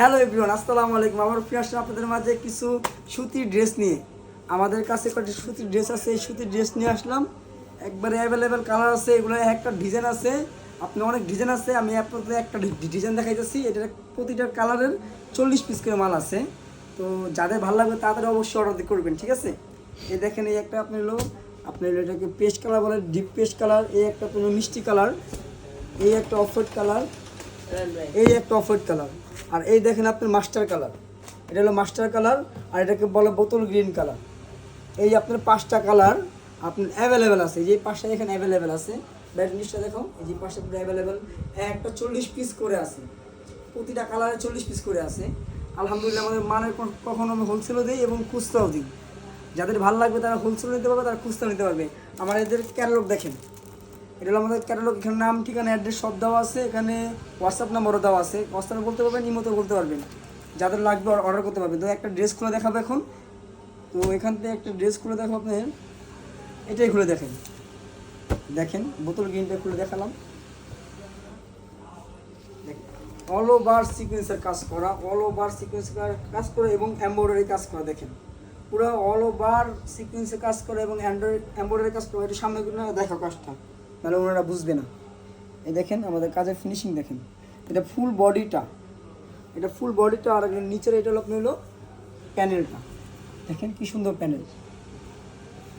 Hello everyone আসসালামু আলাইকুম। আমার ফিরে আসলাম আপনাদের মাঝে কিছু সুতির ড্রেস নিয়ে। আমাদের কাছে কয়েকটি সুতির ড্রেস আছে, এই সুতির ড্রেস নিয়ে আসলাম। একবারে অ্যাভেলেবেল কালার আছে এগুলো একটা ডিজাইন আছে। আপনি অনেক ডিজাইন আছে, আমি আপনাদের একটা ডিজাইন দেখাইতেছি। এটার প্রতিটা কালারের চল্লিশ পিস করে মাল আছে। তো যাদের ভালো লাগবে তাদের অবশ্যই অর্ডার করবেন, ঠিক আছে? এ দেখেন, এই একটা আপনি হলো, আপনি এটাকে পেস্ট কালার বলে ডিপ পেস্ট কালার এই একটা কোনো মিষ্টি কালার এই একটা অফ কালার এই একটা অফ হোয়াইট কালার আর এই দেখেন আপনার মাস্টার কালার। এটা হলো মাস্টার কালার, আর এটাকে বলে বোতল গ্রিন কালার। এই আপনার পাঁচটা কালার আপনার অ্যাভেলেবেল আছে। যে পাঁচটা এখানে অ্যাভেলেবেল আছে। ব্যাট দেখো, এই যে পাঁচটা পুরো অ্যাভেলেবেল একটা চল্লিশ পিস করে আছে। প্রতিটা কালারে চল্লিশ পিস করে আছে। আলহামদুলিল্লাহ আমাদের মানের কখনো আমি হোলসেলও দিই এবং খুচরাও দিই। যাদের ভালো লাগবে তারা হোলসেল নিতে পারবে, তারা খুচরা নিতে পারবে। আমার এদের ক্যাটালগ দেখেন। এটা হলো আমাদের ক্যাটালগ, এখানে নাম, ঠিকানা, অ্যাড্রেস সব দেওয়া আছে, এখানে হোয়াটসঅ্যাপ নাম্বারও দেওয়া আছে। হোয়াটসঅ্যাপে বলতে পারবেন ইমোতে বলতে পারবেন। যাদের লাগবে অর্ডার করতে পারবেন। তো একটা ড্রেস খুলে দেখাবো এখন। তো এখান থেকে একটা ড্রেস খুলে দেখো আপনার এটাই খুলে দেখেন। দেখেন, বোতল গ্রিনটা খুলে দেখালাম। অল ওভার সিকোয়েন্সের কাজ করা অল ওভার সিকোয়েন্সের কাজ করা এবং এমব্রয়ডারি কাজ করা, দেখেন। পুরো অল ওভার সিকোয়েন্সের কাজ করা এবং এমব্রয়ডারি কাজ করা। এটা সামনে দেখো কাজটা। তাহলে ওনারা বুঝবে না। এই দেখেন, আমাদের কাজের ফিনিশিং দেখেন। এটা ফুল বডিটা এটা ফুল বডিটা আর নিচের এটা আপনি হলো প্যানেলটা দেখেন কি সুন্দর প্যানেল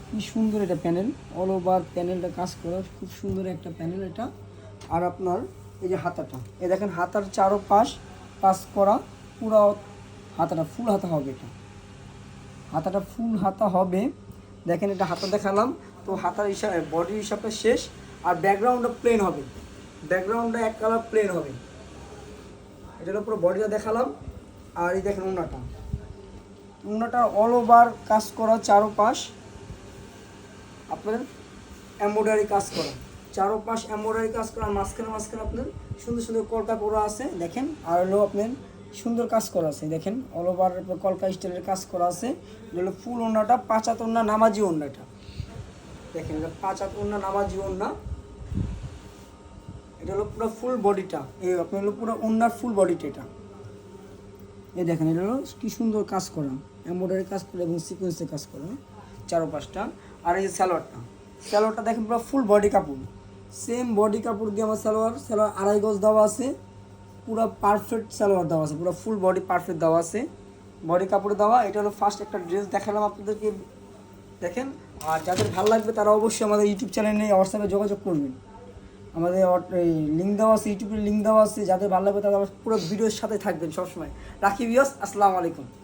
কি সুন্দর এটা প্যানেল অল ওভার প্যানেলটা কাজ করা, খুব সুন্দর একটা প্যানেল এটা। আর আপনার এই যে হাতাটা। এ দেখেন, হাতার চারো পাশ পাশ করা, পুরো হাতাটা ফুল হাতা হবে এটা। হাতাটা ফুল হাতা হবে। দেখেন, এটা হাতা দেখালাম। তো হাতার হিসাবে বডি হিসাবে শেষ। আর ব্যাকগ্রাউন্ডটা প্লেন হবে। ব্যাকগ্রাউন্ডটা এক কালার প্লেন হবে। এটা পুরো বডিটা দেখালাম, আর এই দেখেন উনাটা উনাটা অল ওভার কাজ করা চারোপাশ আপনার এমব্রয়ডারি কাজ করা। চারো পাশ এমব্রয়ডারি কাজ করা, মাঝখানে মাঝখানে আপনার সুন্দর সুন্দর কলকা করা আছে, দেখেন। আর হলো আপনার সুন্দর কাজ করা আছে, দেখেন। অল ওভার কলকা স্টাইলের কাজ করা আছে। হলো ফুল ওড়নাটা পাঁচাত ওড়না নামাজি ওড়না এটা দেখেন, এটা পাঁচাত ওড়না, নামাজি ওড়না। এটা হলো পুরো ফুল বডিটা এই আপনার হলো পুরো ওড়নার ফুল বডিটা এটা। এই দেখেন, এটা হলো কি সুন্দর কাজ করা। এমব্রয়ডারি কাজ করা এবং সিকোয়েন্সের কাজ করা চারো পাঁচটা আর এই যে স্যালোয়ারটা স্যালোয়ারটা দেখেন, পুরো ফুল বডি কাপড়। সেম বডি কাপড় দিয়ে আমার সালোয়ার সালোয়ার আড়াই গজ দেওয়া আছে। পুরো পারফেক্ট সালোয়ার দেওয়া আছে। পুরো ফুল বডি পারফেক্ট দেওয়া আছে। বডি কাপড় দেওয়া, এটা হলো ফার্স্ট একটা ড্রেস দেখালাম আপনাদেরকে। দেখেন, আর যাদের ভালো লাগবে তারা অবশ্যই আমাদের ইউটিউব চ্যানেলে, হোয়াটসঅ্যাপে যোগাযোগ করবেন। আমাদের এই লিঙ্ক দেওয়া আছে, ইউটিউবের লিঙ্ক দেওয়া আছে। যাদের ভালো লাগবে তারা পুরো ভিডিওর সাথে থাকবেন সবসময়। রাখি বিয়স আসসালামু আলাইকুম।